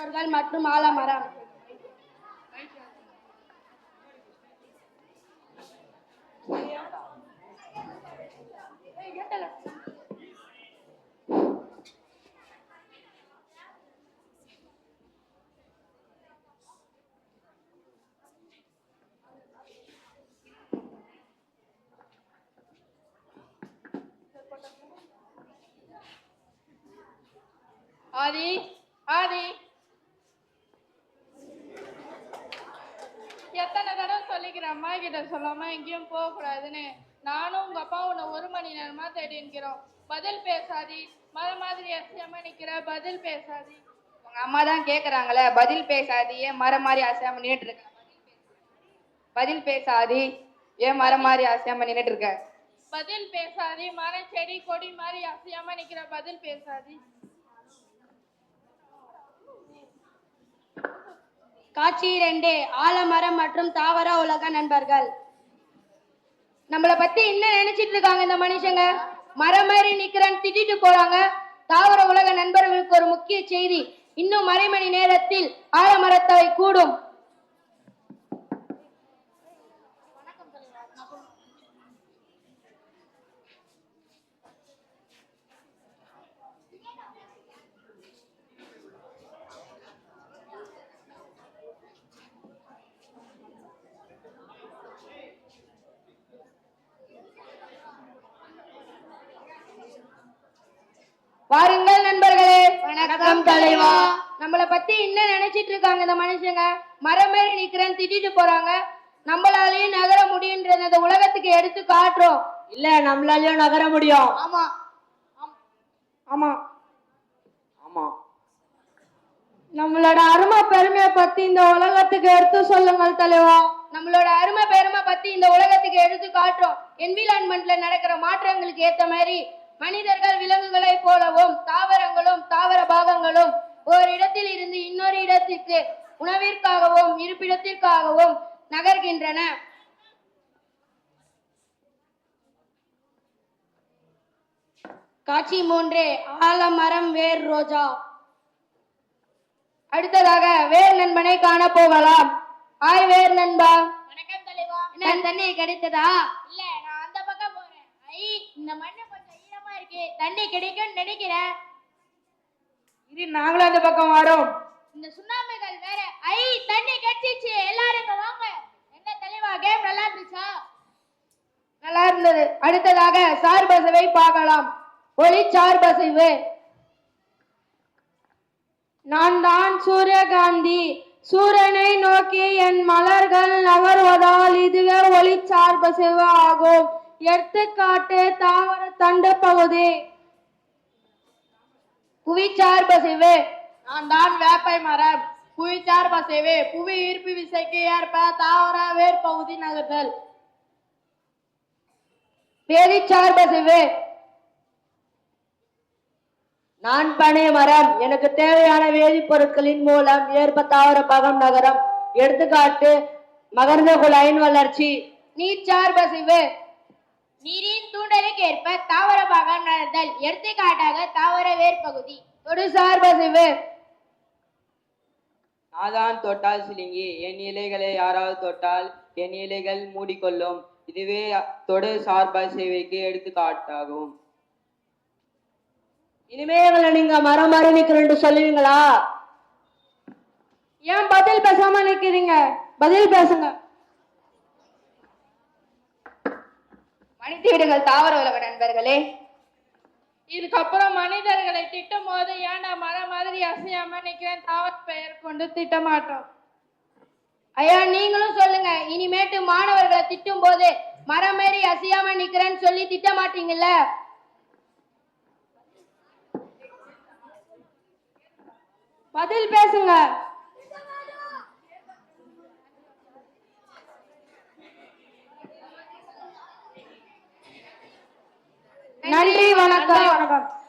அவர்கள் மற்றும் ஆலமரம். ஆதி ஆதி. சொல்லிக்கிறேன் அம்மா கிட்ட சொல்லாம எங்கேயும் போக கூடாதுன்னு நானும் உங்க அப்பா உன்னை ஒரு மணி நேரமா தேடி நிற்கிறோம் பதில் பேசாதி. மர மாதிரி அசையாம நிக்கிற பதில் பேசாதி. உங்க அம்மா தான் கேக்குறாங்களே பதில் பேசாதி. ஏன் மரம் மாதிரி அசையாம நின்னுட்டு இருக்க? பதில் பேசாதி. ஏன் மரம் மாதிரி அசையாம நின்னுட்டு இருக்க? பதில் பேசாதி. மரம் செடி கொடி மாதிரி அசையாம நிக்கிற பதில் பேசாதி. காட்சி இரண்டு ஆலமரம் மற்றும் தாவர உலக நண்பர்கள். நம்மள பத்தி என்ன நினைச்சிட்டு இருக்காங்க இந்த மனுஷங்க? மரம் மாதிரி நிக்கிறேன்னு திட்டிட்டு போறாங்க. தாவர உலக நண்பர்களுக்கு ஒரு முக்கிய செய்தி. இன்னும் அரை மணி நேரத்தில் ஆலமரத்தவை கூடும். வாருங்கள் நண்பர்களே. வணக்கம் தலைவா. நம்மள பத்தி என்ன நினைச்சிட்டு இருக்காங்க இந்த மனுஷங்க. மரம் மாதிரி நிக்கிறேன்னு திட்டிட்டு போறாங்க. நம்மளாலேயும் நகர முடியுன்றத இந்த உலகத்துக்கு எடுத்து காட்டுறோம். இல்ல நம்மளாலயும் நகர முடியும். ஆமா. ஆமா. ஆமா. நம்மளோட அருமை பெருமையை பத்தி இந்த உலகத்துக்கு எடுத்து சொல்லுங்கள் தலைவா. நம்மளோட அருமை பெருமை பத்தி இந்த உலகத்துக்கு எடுத்து காட்டுறோம். என்விரான்மெண்ட்ல நடக்கிற மாற்றங்களுக்கு ஏத்த மாதிரி மனிதர்கள் விலங்குகளை போலவும் தாவரங்களும் தாவர பாகங்களும் ஒரு இடத்தில் இருந்து இன்னொரு இடத்திற்கு உணவிற்காகவும் இருப்பிடத்திற்காகவும் நகர்கின்றன. காட்சி மூன்று ஆலமரம் வேர் ரோஜா. அடுத்ததாக வேர் நண்பனை காண போகலாம். ஆய் வேர் நண்பா. வணக்கம் தலைவா. என்ன தண்ணி கிடைத்ததா? இல்ல நான் அந்த பக்கம் போறேன். ஐ இந்த மண்ணு இருக்கு தண்ணி கிடைக்கும்னு நினைக்கிறேன் இரு நாங்களும் அந்த பக்கம் வரோம். இந்த சுண்ணாம்புகள் வேற. ஐ தண்ணி கட்டிச்சு எல்லாரும் இங்க வாங்க. என்ன தெளிவா கேம் நல்லா இருந்துச்சா? நல்லா இருந்தது. அடுத்ததாக சார்பசவை பார்க்கலாம். ஒளி சார்பசைவு நான் தான் சூரியகாந்தி. சூரியனை நோக்கி என் மலர்கள் நகர்வதால் இதுவே ஒளி சார்பசைவு ஆகும். எடுத்துக்காட்டு தாவர தண்ட பகுதி. புவிச்சார் பசிவு. நான் தான் வேப்பை மரம். புவிச்சார் பசைவு. புவி ஈர்ப்பு விசைக்கு ஏற்ப தாவர வேர் பகுதி நகர்தல். வேதிச்சார் பசிவு. நான் பனை மரம். எனக்கு தேவையான வேதிப்பொருட்களின் மூலம் ஏற்ப தாவர பாகம் நகரம். எடுத்துக்காட்டு மகர்ந்த குழாயின் வளர்ச்சி. நீச்சார் பசிவு. நீரின் தூண்டலுக்கு ஏற்ப தாவர பாகம் நடத்தல் எடுத்துக்காட்டாக தாவர வேர் பகுதி தொடுசார் பசைவு நாதான் தொட்டால் சிலுங்கி என் இலைகளை யாராவது தொட்டால் என் இலைகள் மூடிக்கொள்ளும். இதுவே தொடு சார்ப சேவைக்கு எடுத்துக்காட்டாகும். இனிமே எங்களை நீங்க மரம் மாதிரி நிக்கிறேன்னு சொல்லுவீங்களா? ஏன் பதில் பேசாம நிக்கிறீங்க? பதில் பேசுங்க. மன்னித்து விடுங்கள் தாவர உலக நண்பர்களே. இதுக்கப்புறம் மனிதர்களை திட்டும் போது ஏன்டா மரம் மாதிரி அசையாம நிக்கிறேன்? தாவர பெயர் கொண்டு திட்டமாட்டோம். ஐயா நீங்களும் சொல்லுங்க. இனிமேட்டு மாணவர்களை திட்டும் போது மரம் மாரி அசையாம நிக்கிறேன்னு சொல்லி திட்ட மாட்டீங்கல்ல பதில் பேசுங்க. நன்றி வணக்கம் வணக்கம்